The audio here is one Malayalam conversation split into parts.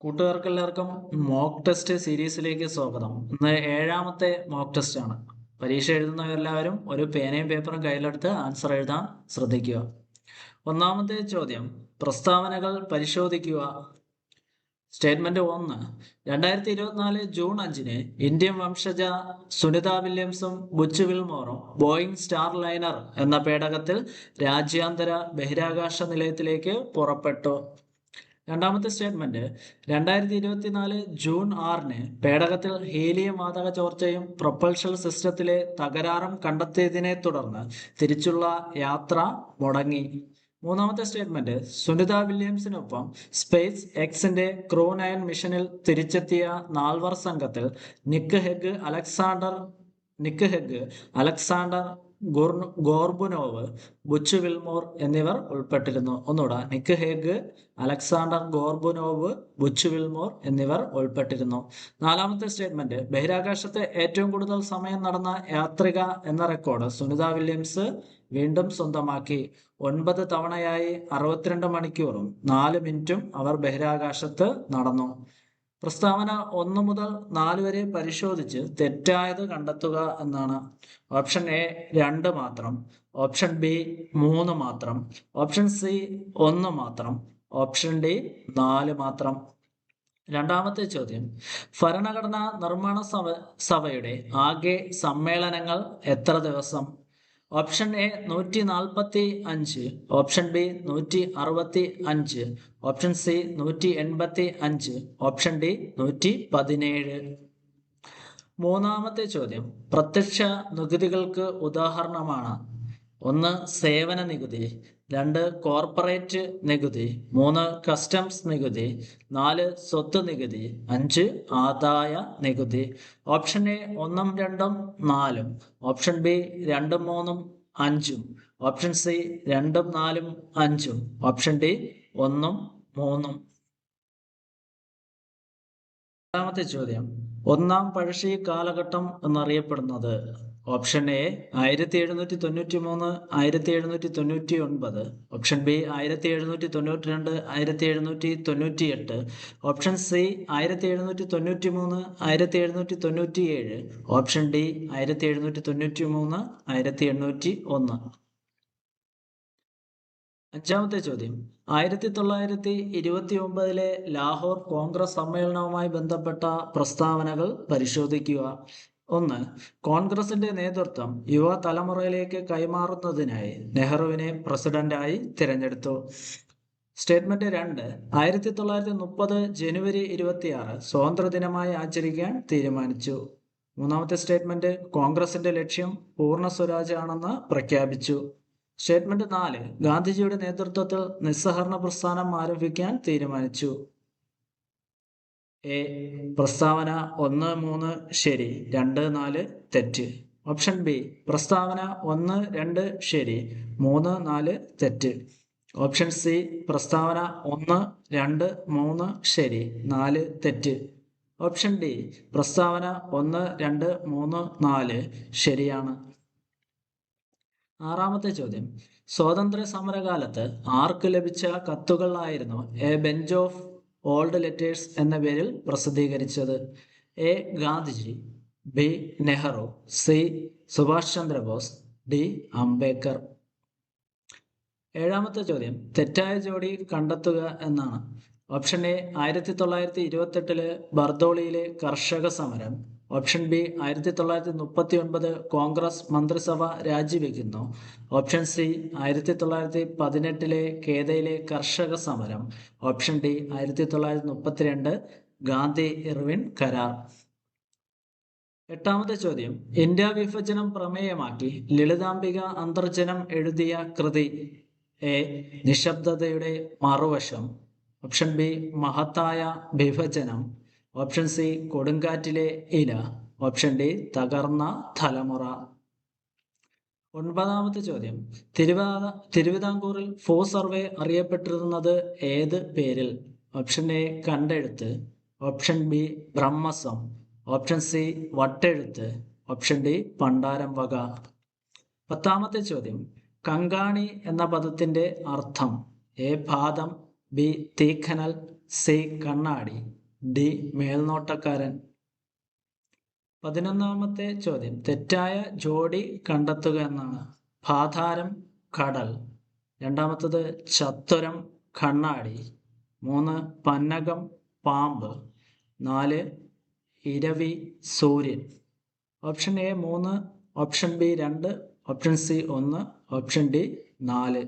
കൂട്ടുകാർക്ക് എല്ലാവർക്കും മോക്ക് ടെസ്റ്റ് സീരീസിലേക്ക് സ്വാഗതം. ഇന്ന് ഏഴാമത്തെ മോക്ക് ടെസ്റ്റ് ആണ്. പരീക്ഷ എഴുതുന്നവരെല്ലാവരും ഒരു പേനയും പേപ്പറും കയ്യിലെടുത്ത് ആൻസർ എഴുതാൻ ശ്രദ്ധിക്കുക. ഒന്നാമത്തെ ചോദ്യം പ്രസ്താവനകൾ പരിശോധിക്കുക. സ്റ്റേറ്റ്മെന്റ് ഒന്ന് രണ്ടായിരത്തി ഇരുപത്തിനാല് ജൂൺ അഞ്ചിന് ഇന്ത്യൻ വംശജ സുനിത വില്യംസും ബുച്ച് വിൽമോറും ബോയിങ് സ്റ്റാർ ലൈനർ എന്ന പേടകത്തിൽ രാജ്യാന്തര ബഹിരാകാശ നിലയത്തിലേക്ക് പുറപ്പെട്ടു. രണ്ടാമത്തെ സ്റ്റേറ്റ്മെന്റ് രണ്ടായിരത്തി ഇരുപത്തിനാല് ജൂൺ ആറിന് പേടകത്തിൽ ഹീലിയം വാതക ചോർച്ചയും പ്രൊപ്പൽഷൻ സിസ്റ്റത്തിലെ തകരാറും കണ്ടെത്തിയതിനെ തുടർന്ന് തിരിച്ചുള്ള യാത്ര മുടങ്ങി. മൂന്നാമത്തെ സ്റ്റേറ്റ്മെന്റ് സുനിത വില്യംസിനൊപ്പം സ്പേസ് എക്സിന്റെ ക്രൂ നയൻ മിഷനിൽ തിരിച്ചെത്തിയ നാൽവർ സംഘത്തിൽ Nick Hague Alexander Nick Hague Alexander Gorbunov Butch Wilmore എന്നിവർ ഉൾപ്പെട്ടിരുന്നു. ഒന്നുകൂടെ. Nick Hague Alexander Gorbunov Butch Wilmore എന്നിവർ ഉൾപ്പെട്ടിരുന്നു. നാലാമത്തെ സ്റ്റേറ്റ്മെന്റ്. ബഹിരാകാശത്തെ ഏറ്റവും കൂടുതൽ സമയം നടന്ന യാത്രിക എന്ന റെക്കോർഡ് സുനിത വില്യംസ് വീണ്ടും സ്വന്തമാക്കി. ഒൻപത് തവണയായി അറുപത്തിരണ്ട് മണിക്കൂറും നാല് മിനിറ്റും അവർ ബഹിരാകാശത്ത് നടന്നു. പ്രസ്താവന ഒന്ന് മുതൽ നാല് വരെ പരിശോധിച്ച് തെറ്റായത് കണ്ടെത്തുക എന്നാണ്. ഓപ്ഷൻ എ രണ്ട് മാത്രം ഓപ്ഷൻ ബി മൂന്ന് മാത്രം ഓപ്ഷൻ സി ഒന്ന് മാത്രം ഓപ്ഷൻ ഡി നാല് മാത്രം. രണ്ടാമത്തെ ചോദ്യം ഭരണഘടനാ നിർമ്മാണ സഭ സഭയുടെ ആകെ സമ്മേളനങ്ങൾ എത്ര ദിവസം? ഓപ്ഷൻ എ നൂറ്റി നാൽപ്പത്തി അഞ്ച് ഓപ്ഷൻ ബി നൂറ്റി അറുപത്തി അഞ്ച് ഓപ്ഷൻ സി നൂറ്റി എൺപത്തി അഞ്ച് ഓപ്ഷൻ ഡി നൂറ്റി പതിനേഴ് മൂന്നാമത്തെ ചോദ്യം പ്രത്യക്ഷ നികുതികൾക്ക് ഉദാഹരണമാണ്. ഒന്ന് സേവന നികുതി രണ്ട് കോർപ്പറേറ്റ് നികുതി മൂന്ന് കസ്റ്റംസ് നികുതി നാല് സ്വത്ത് നികുതി അഞ്ച് ആദായ നികുതി. ഓപ്ഷൻ എ ഒന്നും രണ്ടും നാലും ഓപ്ഷൻ ബി രണ്ടും മൂന്നും അഞ്ചും ഓപ്ഷൻ സി രണ്ടും നാലും അഞ്ചും ഓപ്ഷൻ ഡി ഒന്നും മൂന്നും. രണ്ടാമത്തെ ചോദ്യം ഒന്നാം പഴശ്ശി കാലഘട്ടം എന്നറിയപ്പെടുന്നത് ഓപ്ഷൻ എ ആയിരത്തി എഴുന്നൂറ്റി തൊണ്ണൂറ്റി മൂന്ന് ആയിരത്തി എഴുന്നൂറ്റി തൊണ്ണൂറ്റി ഒൻപത് ഓപ്ഷൻ ബി ആയിരത്തി എഴുന്നൂറ്റി തൊണ്ണൂറ്റി രണ്ട് ആയിരത്തി എഴുന്നൂറ്റി തൊണ്ണൂറ്റി എട്ട് ഓപ്ഷൻ സി ആയിരത്തി എഴുന്നൂറ്റി തൊണ്ണൂറ്റി മൂന്ന് ആയിരത്തി എഴുന്നൂറ്റി തൊണ്ണൂറ്റി ഏഴ് ഓപ്ഷൻ ഡി ആയിരത്തി എഴുന്നൂറ്റി തൊണ്ണൂറ്റി മൂന്ന് ആയിരത്തി എണ്ണൂറ്റി ഒന്ന് അഞ്ചാമത്തെ ചോദ്യം. ആയിരത്തി തൊള്ളായിരത്തി ഇരുപത്തി ഒമ്പതിലെ ലാഹോർ കോൺഗ്രസ് സമ്മേളനവുമായി ബന്ധപ്പെട്ട പ്രസ്താവനകൾ പരിശോധിക്കുക. ഒന്ന് കോൺഗ്രസിന്റെ നേതൃത്വം യുവ തലമുറയിലേക്ക് കൈമാറുന്നതിനായി നെഹ്റുവിനെ പ്രസിഡന്റായി തിരഞ്ഞെടുത്തു. സ്റ്റേറ്റ്മെന്റ് രണ്ട് ആയിരത്തി തൊള്ളായിരത്തി മുപ്പത് ജനുവരി ഇരുപത്തിയാറ് സ്വാതന്ത്ര്യദിനമായി ആചരിക്കാൻ തീരുമാനിച്ചു. മൂന്നാമത്തെ സ്റ്റേറ്റ്മെന്റ് കോൺഗ്രസിന്റെ ലക്ഷ്യം പൂർണ സ്വരാജ് ആണെന്ന് പ്രഖ്യാപിച്ചു. സ്റ്റേറ്റ്മെന്റ് നാല് ഗാന്ധിജിയുടെ നേതൃത്വത്തിൽ നിസ്സഹകരണ പ്രസ്ഥാനം ആരംഭിക്കാൻ തീരുമാനിച്ചു. എ പ്രസ്താവന ഒന്ന് മൂന്ന് ശരി രണ്ട് നാല് തെറ്റ്. ഓപ്ഷൻ ബി പ്രസ്താവന ഒന്ന് രണ്ട് ശരി മൂന്ന് നാല് തെറ്റ്. ഓപ്ഷൻ സി പ്രസ്താവന ഒന്ന് രണ്ട് മൂന്ന് ശരി നാല് തെറ്റ്. ഓപ്ഷൻ ഡി പ്രസ്താവന ഒന്ന് രണ്ട് മൂന്ന് നാല് ശരിയാണ്. ആറാമത്തെ ചോദ്യം. സ്വാതന്ത്ര്യ സമരകാലത്ത് ആർക്ക് ലഭിച്ച കത്തുകളായിരുന്നു a bunch of old letters എന്ന പേരിൽ പ്രസിദ്ധീകരിച്ചത് A. Gandhiji B. Nehru C. Subhash Chandrabose D. Ambedkar. ഏഴാമത്തെ ചോദ്യം. തെറ്റായ ജോഡി കണ്ടെത്തുക എന്നാണ്. ഓപ്ഷൻ എ ആയിരത്തി തൊള്ളായിരത്തി ഇരുപത്തെട്ടിലെ ബർദോളിയിലെ കർഷക സമരം ഓപ്ഷൻ ബി ആയിരത്തി തൊള്ളായിരത്തി മുപ്പത്തി ഒൻപത് കോൺഗ്രസ് മന്ത്രിസഭ രാജിവെക്കുന്നു. ഓപ്ഷൻ സി ആയിരത്തി തൊള്ളായിരത്തി പതിനെട്ടിലെ കേദയിലെ കർഷക സമരം. ഓപ്ഷൻ ഡി ആയിരത്തി തൊള്ളായിരത്തി മുപ്പത്തിരണ്ട് ഗാന്ധി ഇർവിൻ കരാർ. എട്ടാമത്തെ ചോദ്യം. ഇന്ത്യ വിഭജനം പ്രമേയമാക്കി ലളിതാംബിക അന്തർജനം എഴുതിയ കൃതി എ നിശബ്ദതയുടെ മറുവശം. ഓപ്ഷൻ ബി മഹത്തായ വിഭജനം. ഓപ്ഷൻ സി കൊടുങ്കാറ്റിലെ ഇല ഓപ്ഷൻ ഡി തകർന്ന തലമുറ. ഒൻപതാമത്തെ ചോദ്യം. തിരുവിതാ തിരുവിതാംകൂറിൽ ഫോ സർവേ അറിയപ്പെട്ടിരുന്നത് ഏത് പേരിൽ? ഓപ്ഷൻ എ കണ്ടെഴുത്ത് ഓപ്ഷൻ ബി ബ്രഹ്മസം ഓപ്ഷൻ സി വട്ടെഴുത്ത് ഓപ്ഷൻ ഡി പണ്ടാരം വക. പത്താമത്തെ ചോദ്യം. കങ്കാണി എന്ന പദത്തിന്റെ അർത്ഥം എ പാദം ബി തീക്കനൽ സി കണ്ണാടി. ഡി മേൽനോട്ടക്കാരൻ. പതിനൊന്നാമത്തെ ചോദ്യം. തെറ്റായ ജോഡി കണ്ടെത്തുക എന്നാണ്. പാധാരം കടൽ. രണ്ടാമത്തത് ചത്തുരം കണ്ണാടി. മൂന്ന് പന്നകം പാമ്പ്. നാല് ഇരവി സൂര്യൻ. ഓപ്ഷൻ എ മൂന്ന് ഓപ്ഷൻ ബി രണ്ട് ഓപ്ഷൻ സി ഒന്ന് ഓപ്ഷൻ ഡി നാല്.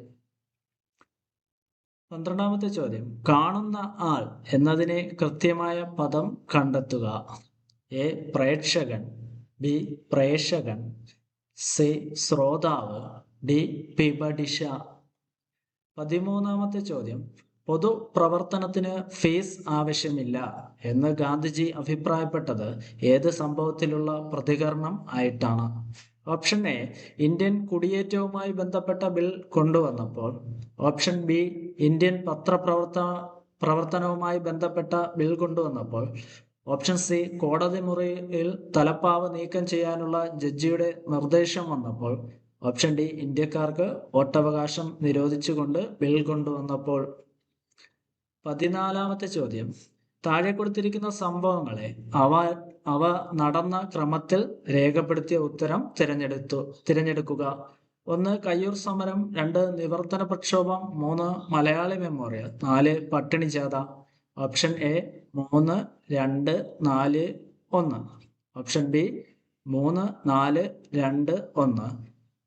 പന്ത്രണ്ടാമത്തെ ചോദ്യം. കാണുന്ന ആൾ എന്നതിനെ കൃത്യമായ പദം കണ്ടെത്തുക. എ പ്രേക്ഷകൻ. ബി പ്രേക്ഷകൻ. സി ശ്രോതാവ്. ഡി പിബഡിഷ പതിമൂന്നാമത്തെ ചോദ്യം. പൊതുപ്രവർത്തനത്തിന് ഫീസ് ആവശ്യമില്ല എന്ന് ഗാന്ധിജി അഭിപ്രായപ്പെട്ടത് ഏത് സംഭവത്തിലുള്ള പ്രതികരണം ആയിട്ടാണ്. ഓപ്ഷൻ എ ഇന്ത്യൻ കുടിയേറ്റവുമായി ബന്ധപ്പെട്ട ബിൽ കൊണ്ടുവന്നപ്പോൾ. ഓപ്ഷൻ ബി ഇന്ത്യൻ പത്രപ്രവർത്ത പ്രവർത്തനവുമായി ബന്ധപ്പെട്ട ബിൽ കൊണ്ടുവന്നപ്പോൾ ഓപ്ഷൻ സി കോടതി മുറിയിൽ തലപ്പാവ് നീക്കം ചെയ്യാനുള്ള ജഡ്ജിയുടെ നിർദ്ദേശം വന്നപ്പോൾ ഓപ്ഷൻ ഡി ഇന്ത്യക്കാർക്ക് വോട്ടവകാശം നിരോധിച്ചുകൊണ്ട് ബിൽ കൊണ്ടുവന്നപ്പോൾ. പതിനാലാമത്തെ ചോദ്യം. താഴെ കൊടുത്തിരിക്കുന്ന സംഭവങ്ങളെ അവ അവ നടന്ന ക്രമത്തിൽ രേഖപ്പെടുത്തിയ ഉത്തരം തിരഞ്ഞെടുത്തു തിരഞ്ഞെടുക്കുക. ഒന്ന് കയ്യൂർ സമരം രണ്ട് നിവർത്തന പ്രക്ഷോഭം മൂന്ന് മലയാളി മെമ്മോറിയൽ നാല് പട്ടിണി ജാഥ. ഓപ്ഷൻ എ മൂന്ന് രണ്ട് നാല് ഒന്ന്. ഓപ്ഷൻ ബി മൂന്ന് നാല് രണ്ട് ഒന്ന്.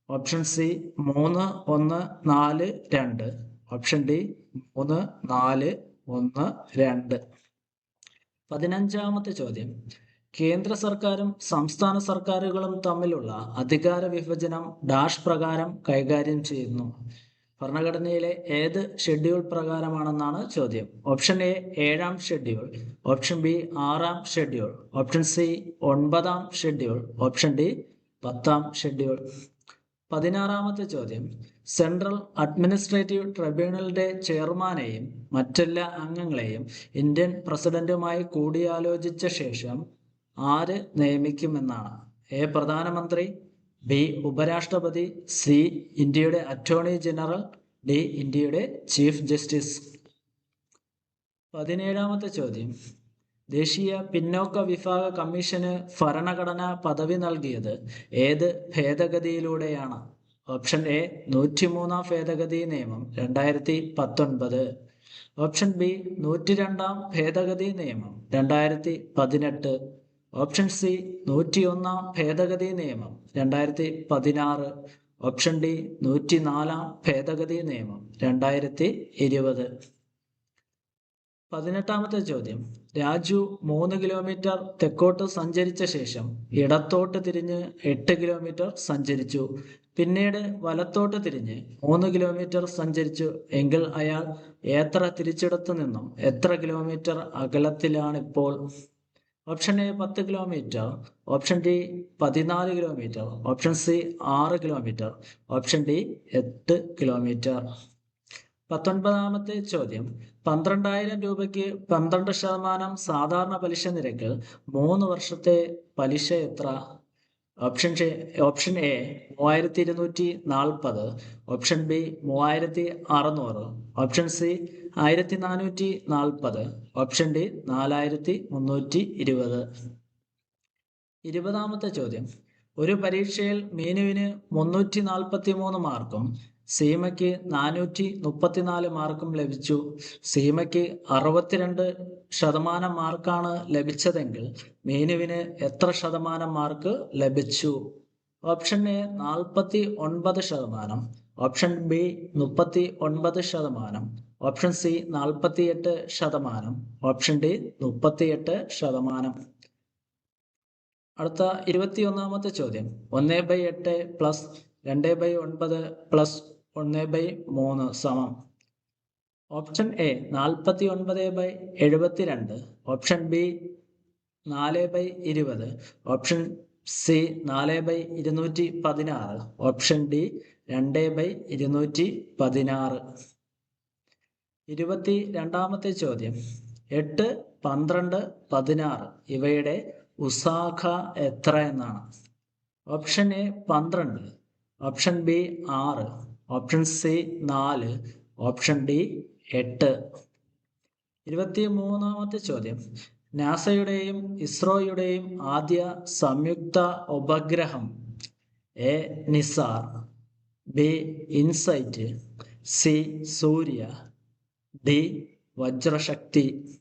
ഓപ്ഷൻ സി മൂന്ന് ഒന്ന് നാല് രണ്ട്. ഓപ്ഷൻ ഡി മൂന്ന് നാല് ഒന്ന് രണ്ട്. പതിനഞ്ചാമത്തെ ചോദ്യം. കേന്ദ്ര സർക്കാരും സംസ്ഥാന സർക്കാരുകളും തമ്മിലുള്ള അധികാര വിഭജനം ഡാഷ് പ്രകാരം കൈകാര്യം ചെയ്യുന്നു. ഭരണഘടനയിലെ ഏത് ഷെഡ്യൂൾ പ്രകാരമാണെന്നാണ് ചോദ്യം. ഓപ്ഷൻ എ ഏഴാം ഷെഡ്യൂൾ. ഓപ്ഷൻ ബി ആറാം ഷെഡ്യൂൾ. ഓപ്ഷൻ സി ഒൻപതാം ഷെഡ്യൂൾ. ഓപ്ഷൻ ഡി പത്താം ഷെഡ്യൂൾ. പതിനാറാമത്തെ ചോദ്യം. സെൻട്രൽ അഡ്മിനിസ്ട്രേറ്റീവ് ട്രിബ്യൂണലിന്റെ ചെയർമാനെയും മറ്റെല്ലാ അംഗങ്ങളെയും ഇന്ത്യൻ പ്രസിഡന്റുമായി കൂടിയാലോചിച്ച ശേഷം ആര് നിയമിക്കുമെന്നാണ്. എ പ്രധാനമന്ത്രി ബി ഉപരാഷ്ട്രപതി സി ഇന്ത്യയുടെ അറ്റോർണി ജനറൽ ഡി ഇന്ത്യയുടെ ചീഫ് ജസ്റ്റിസ്. പതിനേഴാമത്തെ ചോദ്യം. ദേശീയ പിന്നോക്ക വിഭാഗ കമ്മീഷന് ഭരണഘടനാ പദവി നൽകിയത് ഏത് ഭേദഗതിയിലൂടെയാണ്? ഓപ്ഷൻ എ നൂറ്റിമൂന്നാം ഭേദഗതി നിയമം രണ്ടായിരത്തി പത്തൊൻപത്. ഓപ്ഷൻ ബി നൂറ്റി രണ്ടാം ഭേദഗതി നിയമം രണ്ടായിരത്തി പതിനെട്ട്. ഓപ്ഷൻ സി നൂറ്റിയൊന്നാം ഭേദഗതി നിയമം രണ്ടായിരത്തി പതിനാറ് ഓപ്ഷൻ ഡി നൂറ്റിനാലാം ഭേദഗതി നിയമം രണ്ടായിരത്തി ഇരുപത് പതിനെട്ടാമത്തെ ചോദ്യം. രാജു മൂന്ന് കിലോമീറ്റർ തെക്കോട്ട് സഞ്ചരിച്ച ശേഷം ഇടത്തോട്ട് തിരിഞ്ഞ് എട്ട് കിലോമീറ്റർ സഞ്ചരിച്ചു. പിന്നീട് വലത്തോട്ട് തിരിഞ്ഞ് മൂന്ന് കിലോമീറ്റർ സഞ്ചരിച്ചു എങ്കിൽ അയാൾ എത്ര തിരിച്ചിടത്തു നിന്നും എത്ര കിലോമീറ്റർ അകലത്തിലാണിപ്പോൾ ഓപ്ഷൻ എ പത്ത് കിലോമീറ്റർ ഓപ്ഷൻ ഡി പതിനാല് കിലോമീറ്റർ ഓപ്ഷൻ സി ആറ് കിലോമീറ്റർ ഓപ്ഷൻ ഡി എട്ട് കിലോമീറ്റർ പത്തൊൻപതാമത്തെ ചോദ്യം പന്ത്രണ്ടായിരം രൂപയ്ക്ക് പന്ത്രണ്ട് ശതമാനം സാധാരണ പലിശ നിരക്കിൽ മൂന്ന് വർഷത്തെ പലിശ എത്ര? ഓപ്ഷൻ ഓപ്ഷൻ എ മൂവായിരത്തി ഇരുന്നൂറ്റി നാൽപ്പത് ഓപ്ഷൻ ബി മൂവായിരത്തി അറുന്നൂറ് ഓപ്ഷൻ സി ആയിരത്തി നാനൂറ്റി നാൽപ്പത് ഓപ്ഷൻ ഡി നാലായിരത്തി മുന്നൂറ്റി ഇരുപത് ഇരുപതാമത്തെ ചോദ്യം. ഒരു പരീക്ഷയിൽ മീനുവിന് മുന്നൂറ്റി നാൽപ്പത്തി മൂന്ന് മാർക്കും സീമയ്ക്ക് നാനൂറ്റി മുപ്പത്തിനാല് മാർക്കും ലഭിച്ചു. സീമയ്ക്ക് അറുപത്തിരണ്ട് ശതമാനം മാർക്കാണ് ലഭിച്ചതെങ്കിൽ മീനുവിന് എത്ര ശതമാനം മാർക്ക് ലഭിച്ചു? ഓപ്ഷൻ എ നാൽപ്പത്തി ഒൻപത് ശതമാനം. ഓപ്ഷൻ ബി മുപ്പത്തി ഒൻപത് ശതമാനം. ഓപ്ഷൻ സി നാൽപ്പത്തിയെട്ട് ശതമാനം. ഓപ്ഷൻ ഡി മുപ്പത്തിയെട്ട് ശതമാനം. അടുത്ത ഇരുപത്തിയൊന്നാമത്തെ ചോദ്യം. ഒന്ന് ബൈ എട്ട് പ്ലസ് രണ്ട് ബൈ ഒൻപത് പ്ലസ് ഒന്ന് ബൈ മൂന്ന് സമം. ഓപ്ഷൻ എ നാൽപ്പത്തി ഒൻപത് ബൈ എഴുപത്തിരണ്ട്. ഓപ്ഷൻ ബി നാല് ബൈ ഇരുപത്. ഓപ്ഷൻ സി നാല് ബൈ ഇരുന്നൂറ്റി പതിനാറ്. ഓപ്ഷൻ ഡി രണ്ട് ബൈ ഇരുന്നൂറ്റി പതിനാറ്. ഇരുപത്തി രണ്ടാമത്തെ ചോദ്യം. എട്ട് പന്ത്രണ്ട് പതിനാറ് ഇവയുടെ ഉസാഖ എത്ര എന്നാണ്. ഓപ്ഷൻ എ പന്ത്രണ്ട് ഓപ്ഷൻ ബി ആറ് ഓപ്ഷൻ സി നാല് ഓപ്ഷൻ ഡി എട്ട്. ഇരുപത്തി മൂന്നാമത്തെ ചോദ്യം. നാസയുടെയും ഇസ്രോയുടെയും ആദ്യ സംയുക്ത ഉപഗ്രഹം A NISAR B InSight C Surya D Vajrashakti.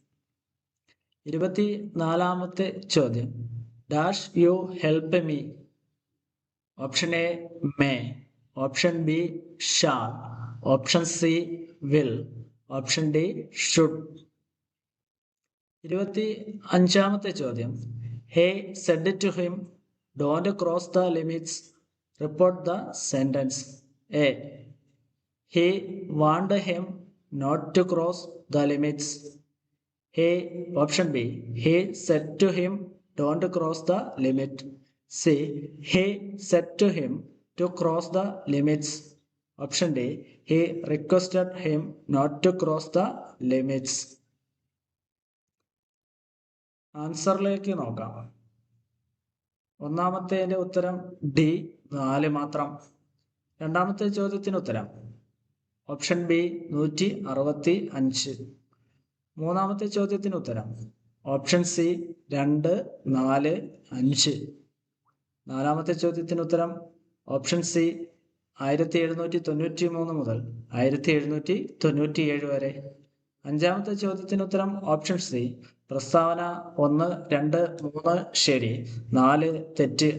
ഇരുപത്തി നാലാമത്തെ ചോദ്യം. Dash you help me? Option A may. Option B shall. Option C will. Option D should. ഇരുപത്തി അഞ്ചാമത്തെ ചോദ്യം. He said to him. Don't cross the limits. Report the sentence A. He want him not to cross the limits he option B he said to him don't cross the limit C he said to him to cross the limits option D he requested him not to cross the limits ആൻസറിലേക്ക് നോക്കാം. ഒന്നാമത്തേന്റെ ഉത്തരം ഡി നാല് മാത്രം. രണ്ടാമത്തെ ചോദ്യത്തിന് ഉത്തരം ഓപ്ഷൻ ബി നൂറ്റി അറുപത്തി അഞ്ച്. മൂന്നാമത്തെ ചോദ്യത്തിന് ഉത്തരം. ഓപ്ഷൻ സി രണ്ട് നാല് അഞ്ച്. നാലാമത്തെ ചോദ്യത്തിന് ഉത്തരം. ഓപ്ഷൻ സി ആയിരത്തി എഴുന്നൂറ്റി തൊണ്ണൂറ്റി മൂന്ന് മുതൽ ആയിരത്തി എഴുന്നൂറ്റി തൊണ്ണൂറ്റി ഏഴ് വരെ. അഞ്ചാമത്തെ ചോദ്യത്തിന് ഉത്തരം. ഓപ്ഷൻ സി പ്രസ്താവന ഒന്ന് രണ്ട് മൂന്ന് ശരി നാല് തെറ്റ്.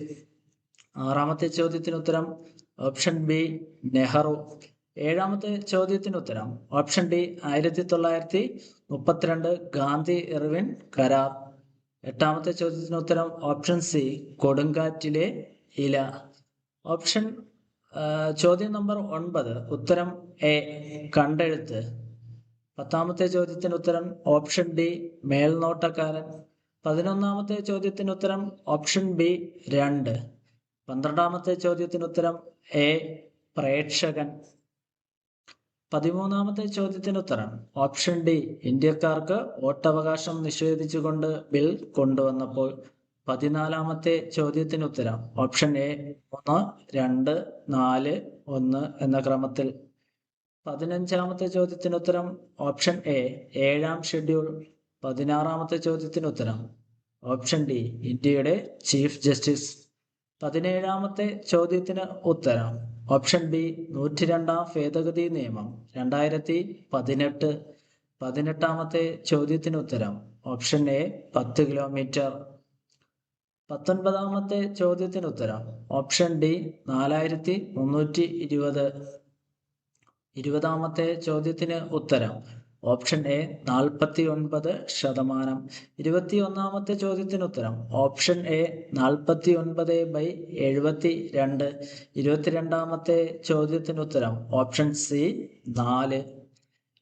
ആറാമത്തെ ചോദ്യത്തിന് ഉത്തരം. Option B Nehru. ഏഴാമത്തെ ചോദ്യത്തിന് ഉത്തരം ഓപ്ഷൻ ഡി ആയിരത്തി തൊള്ളായിരത്തി മുപ്പത്തിരണ്ട് ഗാന്ധി ഇർവിൻ കരാർ. എട്ടാമത്തെ ചോദ്യത്തിന് ഉത്തരം ഓപ്ഷൻ സി കൊടുങ്കാറ്റിലെ ഇല. ഓപ്ഷൻ ചോദ്യം നമ്പർ ഒൻപത് ഉത്തരം എ കണ്ടെഴുത്ത്. പത്താമത്തെ ചോദ്യത്തിന് ഉത്തരം ഓപ്ഷൻ ഡി മേൽനോട്ടക്കാരൻ. പതിനൊന്നാമത്തെ ചോദ്യത്തിന് ഉത്തരം ഓപ്ഷൻ ബി രണ്ട്. പന്ത്രണ്ടാമത്തെ ചോദ്യത്തിന് ഉത്തരം എ പ്രേക്ഷകൻ. പതിമൂന്നാമത്തെ ചോദ്യത്തിന് ഉത്തരം ഓപ്ഷൻ ഡി ഇന്ത്യക്കാർക്ക് വോട്ടവകാശം നിഷേധിച്ചുകൊണ്ട് ബിൽ കൊണ്ടുവന്നപ്പോൾ. പതിനാലാമത്തെ ചോദ്യത്തിന് ഉത്തരം ഓപ്ഷൻ എ മൂന്ന് രണ്ട് നാല് ഒന്ന് എന്ന ക്രമത്തിൽ. പതിനഞ്ചാമത്തെ ചോദ്യത്തിന് ഉത്തരം ഓപ്ഷൻ എ ഏഴാം ഷെഡ്യൂൾ. പതിനാറാമത്തെ ചോദ്യത്തിന് ഉത്തരം ഓപ്ഷൻ ഡി ഇന്ത്യയുടെ ചീഫ് ജസ്റ്റിസ്. പതിനേഴാമത്തെ ചോദ്യത്തിന് ഉത്തരം ഓപ്ഷൻ ബി നൂറ്റി രണ്ടാം ഭേദഗതി നിയമം രണ്ടായിരത്തി പതിനെട്ട്. പതിനെട്ടാമത്തെ ചോദ്യത്തിന് ഉത്തരം. ഓപ്ഷൻ എ പത്ത് കിലോമീറ്റർ. പത്തൊൻപതാമത്തെ ചോദ്യത്തിന് ഉത്തരം. ഓപ്ഷൻ ഡി നാലായിരത്തി മുന്നൂറ്റി ഇരുപത്. ഇരുപതാമത്തെ ചോദ്യത്തിന് ഉത്തരം. ഓപ്ഷൻ എ നാൽപ്പത്തി ഒൻപത് ശതമാനം. ഇരുപത്തി ഒന്നാമത്തെ ചോദ്യത്തിന് ഉത്തരം ഓപ്ഷൻ എ നാൽപ്പത്തി ഒൻപത് ബൈ എഴുപത്തി രണ്ട് ഇരുപത്തിരണ്ടാമത്തെ ചോദ്യത്തിന് ഉത്തരം ഓപ്ഷൻ സി നാല്.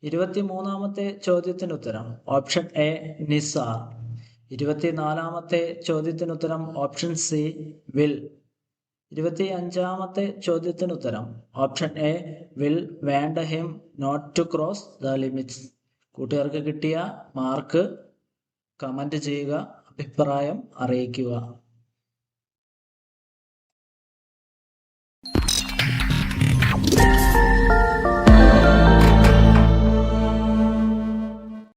ഇരുപത്തി മൂന്നാമത്തെ ചോദ്യത്തിന് ഉത്തരം ഓപ്ഷൻ എ നിസാർ ഇരുപത്തിനാലാമത്തെ ചോദ്യത്തിന് ഉത്തരം ഓപ്ഷൻ സി വിൽ. ഇരുപത്തി അഞ്ചാമത്തെ ചോദ്യത്തിന് ഉത്തരം option A will want him not to cross the limits കൂട്ടുകാർക്ക് കിട്ടിയ മാർക്ക് കമന്റ് ചെയ്യുക അഭിപ്രായം അറിയിക്കുക.